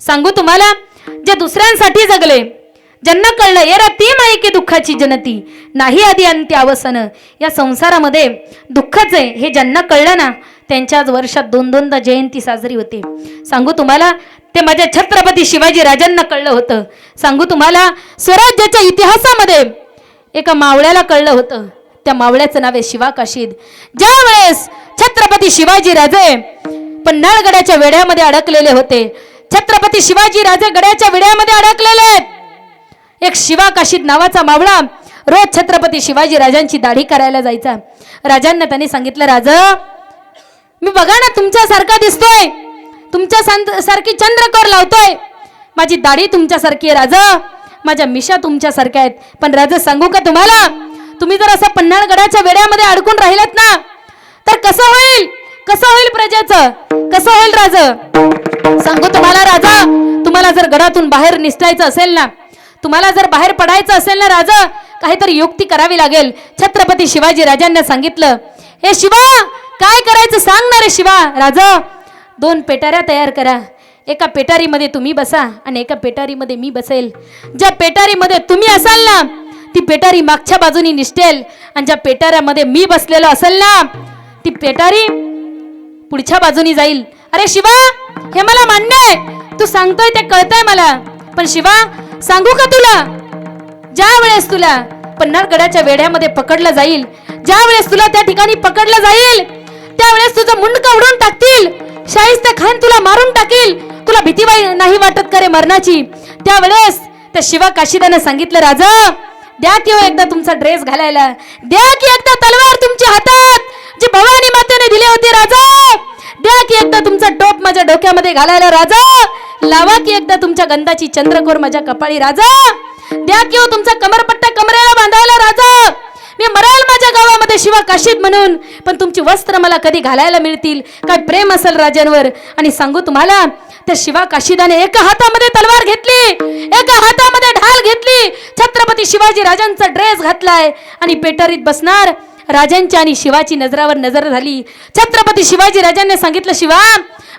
सांगू तुम्हाला जे दुसऱ्यांसाठी जगले ज्यांना कळलं येरा ती माई की दुःखाची जनती नाही आधी अंत्य अवसन या संसारामध्ये दुःखच आहे. हे ज्यांना कळलं ना त्यांच्याच वर्षात दोन दोनदा जयंती साजरी होते. सांगू तुम्हाला ते माझ्या छत्रपती शिवाजी राजांना कळलं होतं. सांगू तुम्हाला स्वराज्याच्या इतिहासामध्ये एका मावळ्याला कळलं होतं. त्या मावळ्याचं नाव आहे शिवा काशीद. ज्या वेळेस छत्रपती शिवाजी राजे पन्हाळगडाच्या वेढ्यामध्ये अडकलेले होते छत्रपती शिवाजी राजे गड्याच्या विड्यामध्ये अडकलेले आहेत. एक शिवा काशीद नावाचा मावळा रोज छत्रपती शिवाजी राजांची दाढी करायला जायचा. राजांना त्यांनी सांगितलं राज मी बघा ना तुमच्यासारखा दिसतोय. तुमच्या सारखी चंद्रकोर लावतोय. माझी दाढी तुमच्यासारखी आहे राजा. माझ्या मिशा तुमच्यासारख्या आहेत. पण राजा सांगू का तुम्हाला? तुम्ही जर असं पन्हाळगडाच्या वेड्यामध्ये अडकून राहिलात ना तर कसं होईल? कसं होईल प्रजेचं? कसं होईल राज? सांगू तुम्हाला राजा तुम्हाला जर गडातून बाहेर निसटायचं असेल ना तुम्हाला जर बाहेर पडायचं असेल ना राजा काहीतरी युक्ती करावी लागेल. छत्रपती शिवाजी राजांना सांगितलं हे शिवा काय करायचं सांग ना रे शिवा राजा. दोन पेटाऱ्या तयार करा. एका पेटारीमध्ये तुम्ही बसा आणि एका पेटारीमध्ये मी बसेल. ज्या पेटारीमध्ये तुम्ही असाल ना ती पेटारी मागच्या बाजूनी निसटेल आणि ज्या पेटाऱ्यामध्ये मी बसलेलो असेल ना ती पेटारी पुढच्या बाजूनी जाईल. अरे शिवा हे मला मान्य आहे. तू सांगतोय ते कळतंय मला. पण शिवा सांगू का तुला? ज्या वेळेस तुला पन्हाळगडाच्या वेढ्यामध्ये पकडलं जाईल ज्या वेळेस तुला त्या ठिकाणी पकडलं जाईल त्यावेळेस तुझं मुंडकं उडून टाकतील? शाहिस्त खान तुला मारून टाकील. तुला भीती नाही वाटत करे मरणाची? त्यावेळेस त्या शिवा काशीदानं सांगितलं राजा द्या की हो एकदा तुमचा ड्रेस घालायला. द्या की एकदा तलवार तुमच्या हातात जी भवानी मातेने दिली होती राजा. द्या की एकदा तुमचा टोप माझ्या डोक्यामध्ये घालायला राजा! लावा की एकदा तुमच्या गंधाची चंद्रकोर माझ्या कपाळी राजा! द्या की हो तुमचा कमरपट्टा कमरेला बांधायला राजा! मी मराल माझ्या गावामध्ये शिवा काशीद म्हणून. पण तुमची वस्त्र मला कधी घालायला मिळतील? काय प्रेम असेल राजांवर? आणि सांगू तुम्हाला त्या शिवा काशीदाने एका हातामध्ये तलवार घेतली. एका हातामध्ये ढाल घेतली. छत्रपती शिवाजी राजांचा ड्रेस घातलाय. आणि पेटारीत बसणार. राजांच्या आणि शिवाची नजरावर नजर झाली. छत्रपती शिवाजी राजांनी सांगितलं शिवा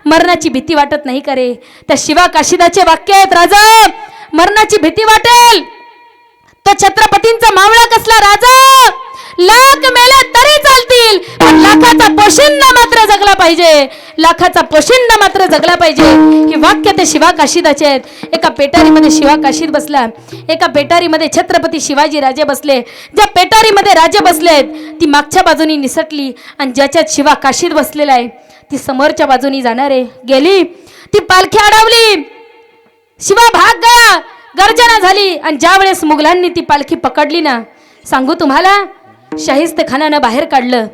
मरणाची भीती वाटत नाही करे त्या शिवा काशिदाचे वाक्य आहेत राजा मरणाची भीती वाटेल. तो छत्रपतींचा मावळा कसला राजा? लाख मेला तरी चालतील. पण लाखाचा पोशिंदा मात्र जगला पाहिजे. लाखाचा पोशिंदा मात्र जगला पाहिजे. ही वाक्य ते शिवा काशीदाचे आहेत. एका पेटारीमध्ये शिवा काशीद बसला. एका पेटारीमध्ये छत्रपती शिवाजी राजे बसले. ज्या पेटारीमध्ये राजे बसले आहेत ती मागच्या बाजूनी निसटली आणि ज्याच्यात शिवा काशीद बसलेला आहे ती समोरच्या बाजूनी जाणार. आहे गेली. ती पालखी अडवली. शिवा भाग गया. गर्जना झाली. आणि ज्या वेळेस मुघलांनी ती पालखी पकडली ना सांगू तुम्हाला? शाहिस्त खानानं बाहेर काढलं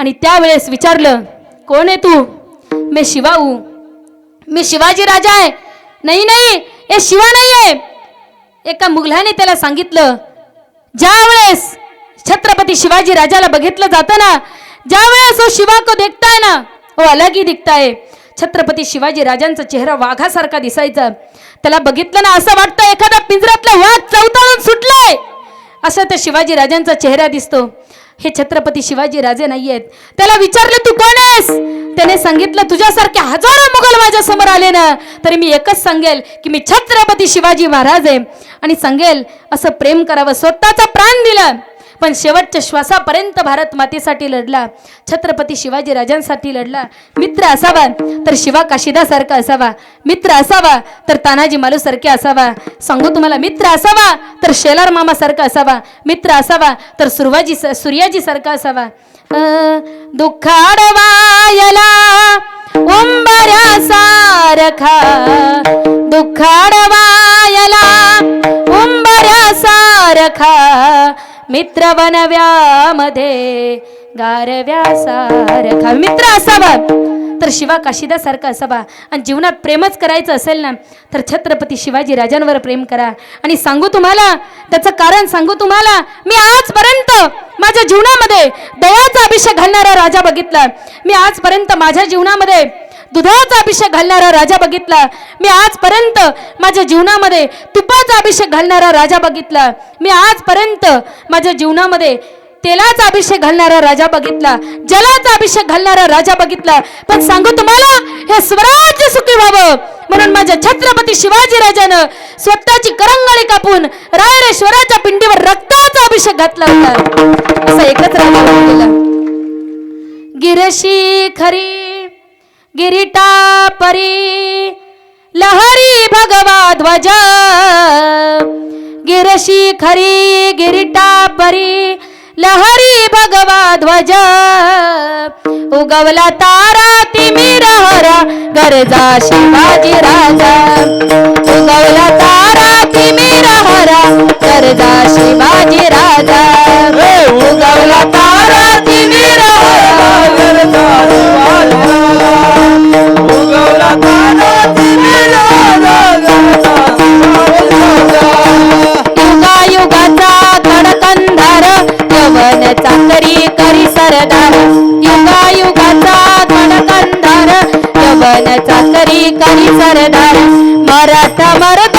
आणि त्यावेळेस विचारलं कोण आहे तू? मी शिवाऊ. मी शिवाजी राजा आहे. नाही नाही हे शिवा नाही आहे एका मुघलाने त्याला सांगितलं ज्यावेळेस छत्रपती शिवाजी राजाला बघितलं जातं ना ज्यावेळेस हो शिवा को देखता है ना वो अलग ही दिखता है. छत्रपती शिवाजी राजांचा चेहरा वाघासारखा दिसायचा. त्याला बघितलं ना असं वाटतं एखादा पिंजऱ्यातला वाघ चौताळून सुटलाय. असं त्या शिवाजी राजांचा चेहरा दिसतो. हे छत्रपती शिवाजी राजे नाही आहेत त्याला विचारलं तू कोण आहेस? त्याने सांगितलं तुझ्यासारखे हजारो मुघल माझ्यासमोर आले ना तरी मी एकच सांगेल की मी छत्रपती शिवाजी महाराज आहे. आणि सांगेल असं प्रेम करावं स्वतःचा प्राण दिला. पण शेवटच्या श्वासापर्यंत भारत मातेसाठी लढला. छत्रपती शिवाजी राजांसाठी लढला. मित्र असावा तर शिवा काशिदासारखा असावा. मित्र असावा तर तानाजी मालूसारखे असावा. सांगू तुम्हाला मित्र असावा तर शेलार मामासारखा असावा. मित्र असावा तर सुरवाजी सूर्याजी सारखा असावा. दुःखाडवायला उंबऱ्या सारखा. दुःखाडवायला उंबऱ्या सारखा. मित्र बनव्यामध्ये गारव्या सारखा मित्र असावा. तर शिवा काशिदासारखा असावा. आणि जीवनात प्रेमच करायचं असेल ना तर छत्रपती शिवाजी राजांवर प्रेम करा. आणि सांगू तुम्हाला त्याचं कारण सांगू तुम्हाला मी आजपर्यंत माझ्या जीवनामध्ये दयाचा अभिषेक घालणारा राजा बघितला. मी आजपर्यंत माझ्या जीवनामध्ये दुधाचा अभिषेक घालणारा राजा बघितला. मी आजपर्यंत माझ्या जीवनामध्ये तुपाचा अभिषेक घालणारा राजा बघितला. मी आजपर्यंत माझ्या जीवनामध्ये तेलाचा अभिषेक घालणारा राजा बघितला. जलाचा अभिषेक घालणारा राजा बघितला. पण सांगू तुम्हाला हे स्वराज्य सुखी व्हावं म्हणून माझ्या छत्रपती शिवाजी राजानं स्वतःची करंगळी कापून रायरेश्वराच्या पिंडीवर रक्ताचा अभिषेक घातला होता. असा एकच राजा केला गिरशी खरी गिरिटा परी लहरी भगवा ध्वज। गिरशी खरी गिरिटा परी लहरी भगवा ध्वज। उगवला तारा तिमिर हरा गरजा शिवाजी राजा। उगवला तारा तिमिर हरा गरजा शिवाजी राजा। यवन चाकरी करी सरदार. युगा युगाचा धनकंधार यवन चाकरी करी सरदार. मराठा मरत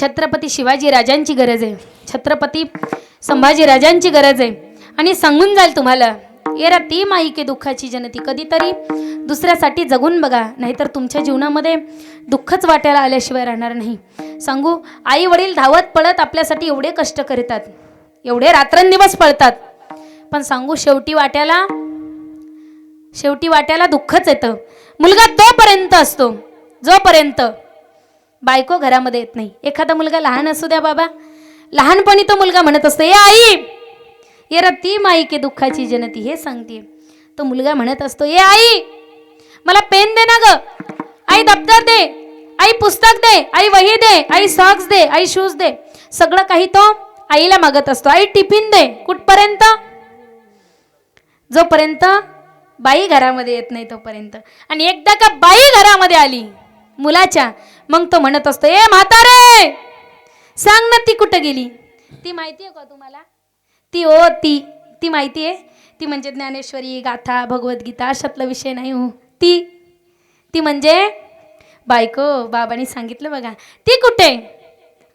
छत्रपती शिवाजी राजांची गरज आहे. छत्रपती संभाजी राजांची गरज आहे. आणि सांगून जाईल तुम्हाला येरा ती माईके दुःखाची जनती कधीतरी दुसऱ्यासाठी जगून बघा नाहीतर तुमच्या जीवनामध्ये दुःखच वाटायला आल्याशिवाय राहणार नाही. सांगू आई वडील धावत पळत आपल्यासाठी एवढे कष्ट करतात एवढे रात्रंदिवस पळतात. पण सांगू शेवटी वाट्याला शेवटी वाट्याला दुःखच येतं. मुलगा तोपर्यंत असतो जोपर्यंत बायको घरामध्ये येत नाही. एखादा मुलगा लहान असू द्या बाबा. लहानपणी तो मुलगा म्हणत असतो ए आई ये ती माई के दुःखाची जनती हे सांगते तो मुलगा म्हणत असतो ए आई मला पेन दे ना ग. आई दप्तर दे. आई पुस्तक दे. आई वही दे. आई सॉक्स दे. आई शूज दे. सगळं काही तो आईला मागत असतो. आई टिफिन दे. कुठपर्यंत? जोपर्यंत बाई घरामध्ये येत नाही तोपर्यंत. आणि एकदा का बाई घरामध्ये आली मुलाच्या. मग तो म्हणत असतो ए म्हातारे सांग ना ती कुठं गेली? ती माहिती आहे का तुम्हाला? ती ओ ती ती माहिती आहे. ती म्हणजे ज्ञानेश्वरी गाथा भगवद्गीता अशातला विषय नाही हो. ती ती म्हणजे बायको बाबांनी सांगितलं बघा. ती कुठे?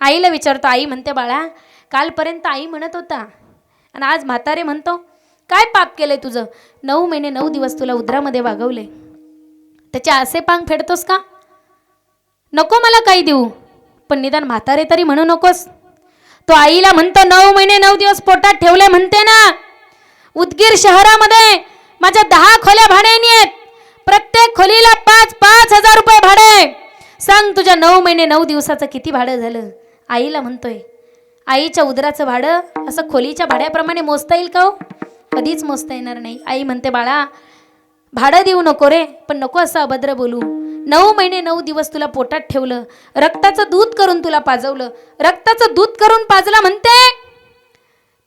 आईला विचारतो आई म्हणते बाळा कालपर्यंत आई म्हणत होता. आणि आज म्हातारे म्हणतो काय पाप केलंय तुझं? नऊ महिने नऊ दिवस तुला उदरामध्ये वागवले. त्याचे आसे पांग फेडतोस का? नको मला काही देऊ. पण निदान म्हातारे तरी म्हणू नकोस. तो आईला म्हणतो नऊ महिने नऊ दिवस पोटात ठेवले म्हणते ना. उदगीर शहरामध्ये माझ्या दहा खोल्या भाड्याने आहेत. प्रत्येक खोलीला पाच पाच हजार रुपये भाडे. सांग तुझ्या नऊ महिने नऊ दिवसाचं किती भाडं झालं? आईला म्हणतोय आईच्या उदराचं भाडं असं खोलीच्या भाड्याप्रमाणे मोजता येईल का हो? कधीच मोजता येणार नाही. आई म्हणते बाळा भाडं देऊ नको रे पण नको असं अभद्र बोलू. नऊ महिने नऊ दिवस तुला पोटात ठेवलं रक्ताचं दूध करून तुला पाजवलं रक्ताचं दूध करून पाजला म्हणते.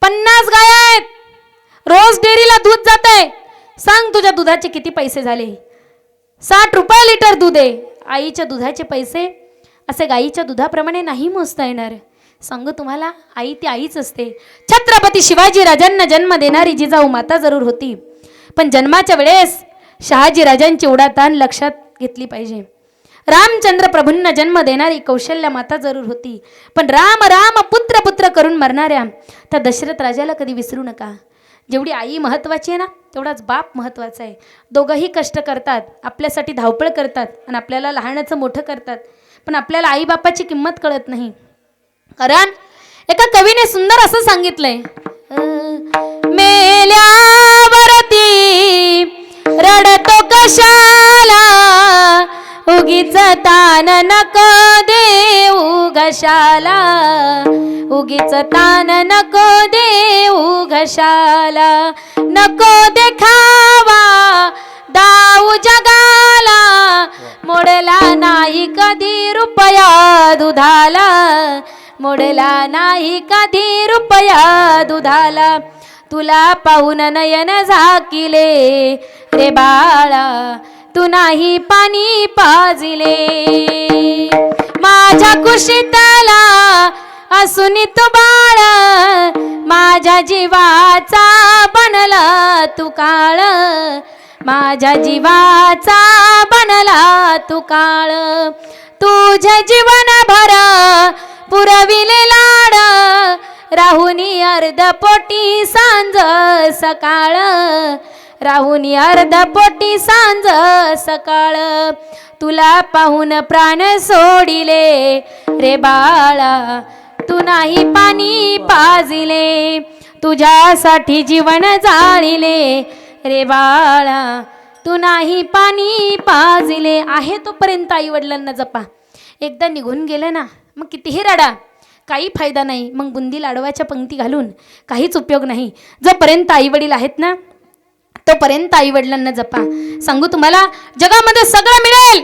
पन्नास गाय आहेत. रोज डेअरीला दूध जात आहे सांग तुझ्या दुधाचे किती पैसे झाले? साठ रुपये लिटर दूध आहे. आईच्या दुधाचे पैसे? असे गाईच्या दुधाप्रमाणे नाही मोजता येणार. सांगू तुम्हाला आई ती आईच असते. छत्रपती शिवाजी राजांना जन्म देणारी जिजाऊ माता जरूर होती. पण जन्माच्या वेळेस शहाजी राजांची उडाताण लक्षात घेतली पाहिजे. रामचंद्र प्रभूंना जन्म देणारी कौशल्य माता जरूर होती. पण राम राम पुत्र पुत्र करून मरणाऱ्या त्या दशरथ राजाला कधी विसरू नका. जेवढी आई महत्त्वाची आहे ना तेवढाच बाप महत्त्वाचा आहे. दोघंही कष्ट करतात आपल्यासाठी धावपळ करतात आणि आपल्याला लहानाचं मोठं करतात. पण आपल्याला आईबापाची किंमत कळत नाही. कारण एका कवीने सुंदर असं सांगितलंय मेल्यावरती रडतो कशाला? उगीच तान नको देऊ घशाला उगीच तान नको देऊ घशाला नको देखावा दाऊ जगाला. मोडला नाही नाही कधी रुपया दुधाला. मोडला नाही कधी रुपया दुधाला. तुला पाहून नयन झाकिले रे बाळा. तू नाही पाणी पाजिले. माझ्या कुशीतला असून तू बाळ माझ्या जीवाचा बनला तू काळ. माझ्या जीवाचा बनला तू काळ. तुझे जीवन भर पुरविले लाड राहुनी अर्ध पोटी सांज सकाळ. राहून अर्धा पोटी सांज सकाळ. तुला पाहून प्राण सोडिले रे बाळा. तू नाही पाणी पाजिले तुझ्यासाठी जीवन जाळिले रे बाळा. तू नाही पाणी पाजिले. आहे तोपर्यंत आई वडिलांना जपा. एकदा निघून गेलं ना मग कितीही रडा. काही फायदा नाही. मग बुंदी लाडवाच्या पंक्ती घालून. काहीच उपयोग नाही. जोपर्यंत आई वडील आहेत ना तोपर्यंत आई वडिलांना जपा. सांगू तुम्हाला जगामध्ये सगळं मिळेल.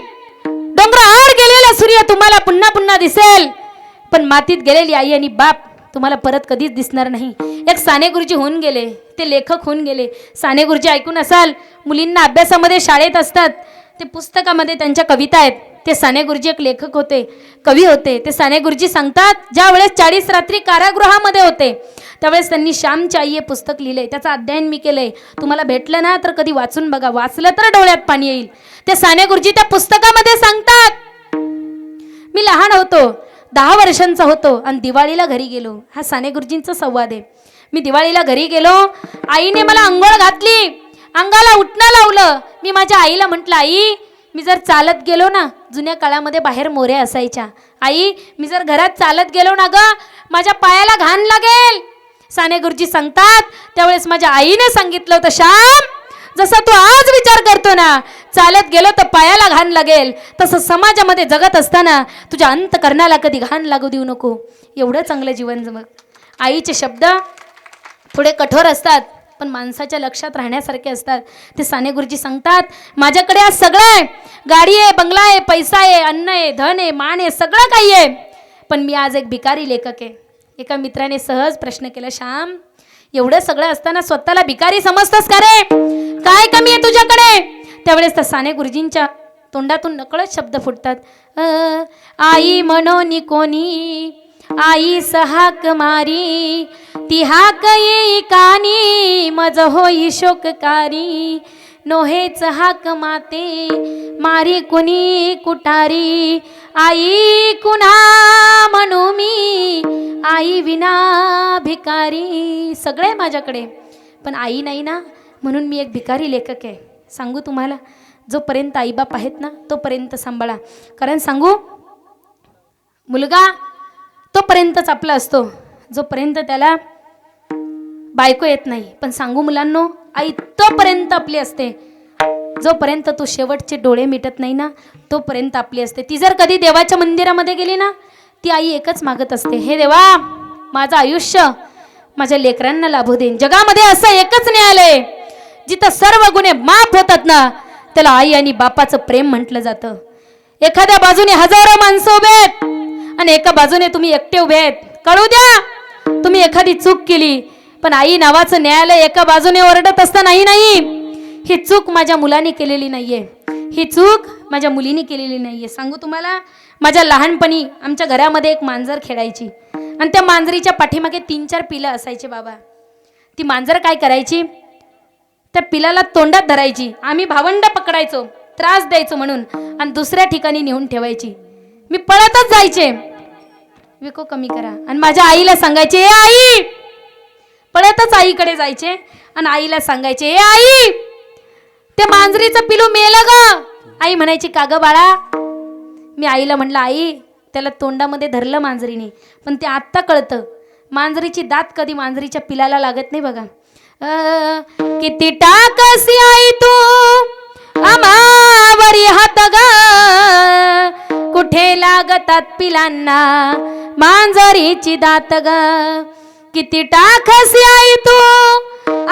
डोंगराआड गेलेला सूर्य तुम्हाला पुन्हा पुन्हा दिसेल. पण मातीत गेलेली आई आणि बाप तुम्हाला परत कधीच दिसणार नाही. एक साने गुरुजी होऊन गेले ते लेखक होऊन गेले. साने गुरुजी ऐकून असाल मुलींना अभ्यासामध्ये शाळेत असतात. ते पुस्तकामध्ये त्यांच्या कविता आहेत. ते साने गुरुजी एक लेखक होते कवी होते. ते साने गुरुजी सांगतात ज्या वेळेस चाळीस रात्री कारागृहामध्ये होते त्यावेळेस त्यांनी श्यामची आई हे पुस्तक लिहिले. त्याचं अध्ययन मी केलंय. तुम्हाला भेटलं ना तर कधी वाचून बघा. वाचलं तर डोळ्यात पाणी येईल. ते साने गुरुजी त्या पुस्तकामध्ये सांगतात मी लहान होतो दहा वर्षांचा होतो आणि दिवाळीला घरी गेलो. हा साने गुरुजींचा संवाद आहे. मी दिवाळीला घरी गेलो. आईने मला अंघोळ घातली. अंगाला उठणं लावलं. मी माझ्या आईला म्हटलं आई मी जर चालत गेलो ना जुन्या काळामध्ये बाहेर मोऱ्या असायच्या. आई मी जर घरात चालत गेलो ना ग माझ्या पायाला घाण लागेल. साने गुरुजी सांगतात त्यावेळेस माझ्या आईने सांगितलं होतं श्याम जसं तू आज विचार करतो ना चालत गेलो तर पायाला घाण लागेल. तसं समाजामध्ये जगत असताना तुझ्या अंतकरणाला कधी घाण लागू देऊ नको. एवढं चांगलं जीवन जमग आईचे शब्द थोडे कठोर असतात. पण माणसाच्या लक्षात राहण्यासारखे असतात. ते साने गुरुजी सांगतात माझ्याकडे आज सगळं आहे. गाडी आहे बंगला आहे पैसा आहे अन्न आहे धन आहे मान आहे सगळं काही आहे. पण मी आज एक भिकारी लेखक आहे. एका मित्राने सहज प्रश्न केला श्याम एवढं सगळं असताना स्वतःला भिकारी समजतस का रे? काय कमी आहे तुझ्याकडे? त्यावेळेस त्या साने गुरुजींच्या तोंडातून नकळत शब्द फुटतात. आई म्हणून कोणी आई सहाक मारी ती हाक येई कानी मज होई शोककारी. नोहेच हाक माते मारी कुणी कुटारी. आई कुणा म्हणू मी आई विना भिकारी. सगळे माझ्याकडे. पण आई नाही ना म्हणून मी एक भिकारी लेखक आहे. सांगू तुम्हाला जोपर्यंत आईबाप आहेत ना तोपर्यंत सांभाळा. कारण सांगू मुलगा तोपर्यंतच आपला असतो. जोपर्यंत त्याला बायको येत नाही. पण सांगू मुलांनो आई तोपर्यंत आपली असते. जोपर्यंत तो शेवटचे डोळे मिटत नाही ना तोपर्यंत आपली असते. ती जर कधी देवाच्या मंदिरामध्ये गेली ना ती आई एकच मागत असते. हे देवा माझं आयुष्य माझ्या लेकरांना लाभू देईन. जगामध्ये असं एकच न्यायालय जिथं सर्व गुन्हे माफ होतात ना त्याला आई आणि बापाचं प्रेम म्हटलं जातं. एखाद्या बाजूने हजारो माणसं उभे आहेत. आणि एका बाजूने तुम्ही एकटे उभे आहेत. कळू द्या. तुम्ही एखादी चूक केली पण आई नावाचं न्यायालय एका बाजूने ओरडत असता नाही नाही. ही चूक माझ्या मुलाने केलेली नाहीये. ही चूक माझ्या मुलीने केलेली नाहीये. सांगू तुम्हाला माझ्या लहानपणी आमच्या घरामध्ये एक मांजर खेळायची. आणि त्या मांजरीच्या पाठीमागे तीन चार पिलं असायचे बाबा. ती मांजर काय करायची? त्या पिलाला तोंडात धरायची. आम्ही भावंड पकडायचो त्रास द्यायचो म्हणून आणि दुसऱ्या ठिकाणी नेऊन ठेवायची. मी पळतच जायचे. विको कमी करा. आणि माझ्या आईला सांगायचे ए आई! पळतच आईकडे जायचे आणि आईला सांगायचे ए आई! ते मांजरीचं पिलू मेलं ग. आई म्हणायची का ग बाळा? मी आईला म्हणलं आई त्याला तोंडामध्ये धरलं मांजरीने पण ते आत्ता कळतं. मांजरीची दात कधी मांजरीच्या पिलाला लागत नाही बघा. किती टाकसी आई तू आमावरी हात ग. कुठे लागतात पिलांना? मांजरीची दात ग. किती टाकसी आई तू?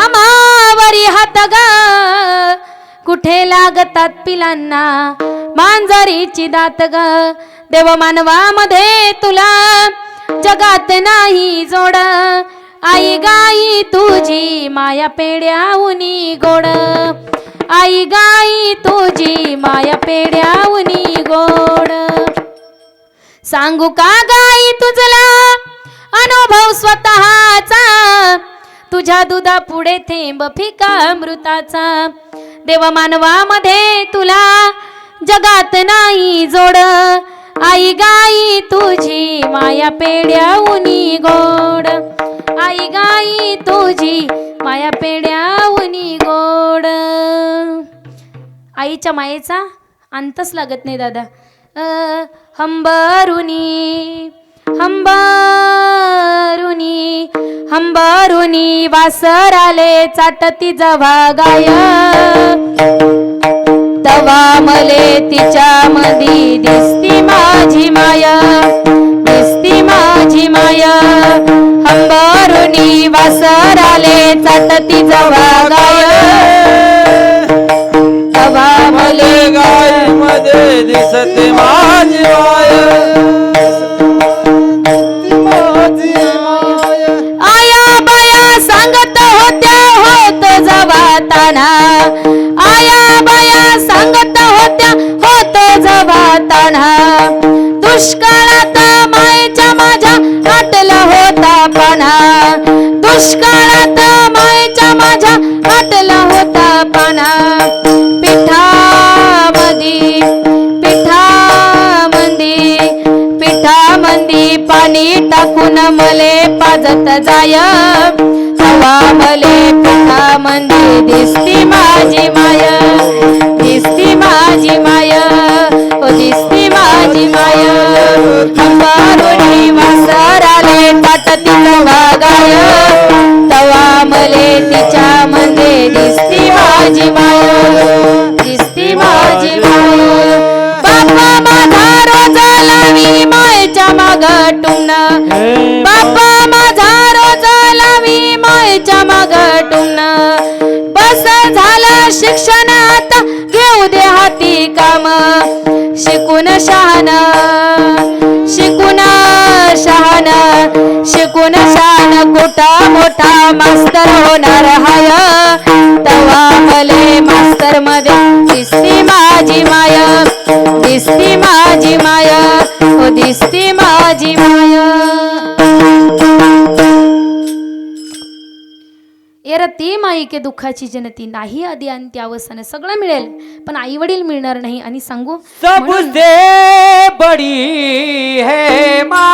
आमावरी हात ग. कुठे लागतात पिलांना? मांजरीची दात ग. देव मानवामध्ये तुला जगात नाही जोड. आई गाई तुझी माया पेड्याउनी गोड. आई गाई तुझी माया पेड्याउनी गोड. सांगू का गाई तुझला? अनुभव स्वतःचा. तुझ्या दुधा पुढे थेंब फिका अमृताचा. देव मानवामध्ये तुला जगात नाही जोड. आई गाई तुझी माया पेड्याउनी गोड. आई गाई तुझी माया पेढ्या आईच्या मायेचा अंतच लागत नाही दादा. हंबरुनी हंबरुनी हंबरुनी वासर आले चाटती जवा गाय. तवा मले तिच्या मधी दिसती माझी माया दिसती माझी माया. हंबरुनी वासर आले चाटती जवा गाय. मध्ये दिसते माझी माय. आया बाया सांगत होत्या होत जवाताना आया बाया सांगत होत्या होत जवाताना दुष्काळात मायच्या माझ्या आटला होता पणा दुष्काळ पिठामंदी पाणी टाकून मले पाजत जाय. हवा मले पिठामंदी म्हणजे दिसती माझी माय. दिसती माझी माय. ओ दिसती माझी माय. अंबारुणी वागाय तवा मले तिच्या मध्ये दिसती माझी माय. शिक्षणात शिक्षण आता घेऊ दे हाती काम. शिकून शहाण शिकून शहाण शिकून शहाण कुठा मोठा मास्तर होणार हाय. तवा मले मास्तरमध्ये दिसती माझी माय दिसती माझी माय हो दिसती माझी माया. तर ते मायके दुःखाची जनती नाही आधी आणि त्या अवस्थाने सगळं मिळेल पण आई वडील मिळणार नाही आणि सांगू सबसे बडी हे मा।